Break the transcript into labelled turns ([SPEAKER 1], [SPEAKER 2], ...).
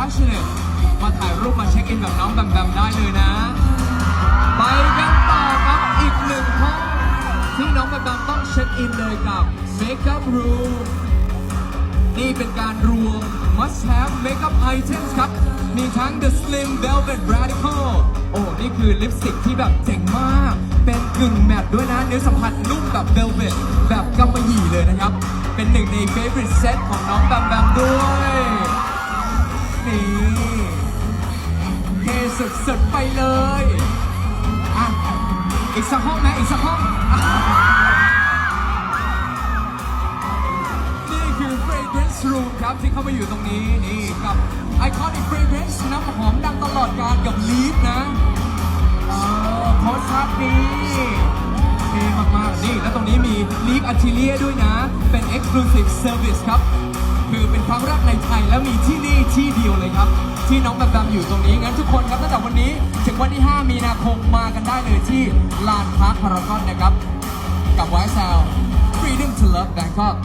[SPEAKER 1] passionate มาถ่ายรูปมาเช็คอินแบบน้องแบมแบมได้เลยนะ ไปกันต่อครับอีกหนึ่งห้องที่น้องแบมแบมต้องเช็คอินเลยกับ Makeup Room นี่เป็นการรวม must have makeup items ครับ มีทั้ง the slim velvet radical โอ้ นี่คือลิปสติกที่แบบเจ๋งมาก เป็นกึ่งแมตด้วยนะ เนื้อสัมผัสนุ่มแบบ velvet แบบกำมะหยี่เลยนะครับ เป็นหนึ่งใน favorite set ของน้องแบมแบมด้วย สุดๆไปเลยอะอีกสักห้องนะอีกสักห้อง นี่คือ fragrance room ครับที่เข้ามาอยู่ตรงนี้นี่กับ iconic fragrance น้ำหอมดังตลอดการกับ Leaf นะเออโพสต์ภาพนี้เท่มากๆนี่ แล้วตรงนี้มี Leaf Atelier ด้วยนะ เป็น exclusive service ครับ และมีที่นี่ที่เดียวเลยครับ ที่น้องแบมแบมอยู่ตรงนี้งั้นทุกคนครับตั้งแต่วันนี้ถึงวันที่ 5 มีนาคมมากันได้เลยที่ลานพาร์คพารากอนนะครับ กับไวซ์แซล Freedom to Love Bangkok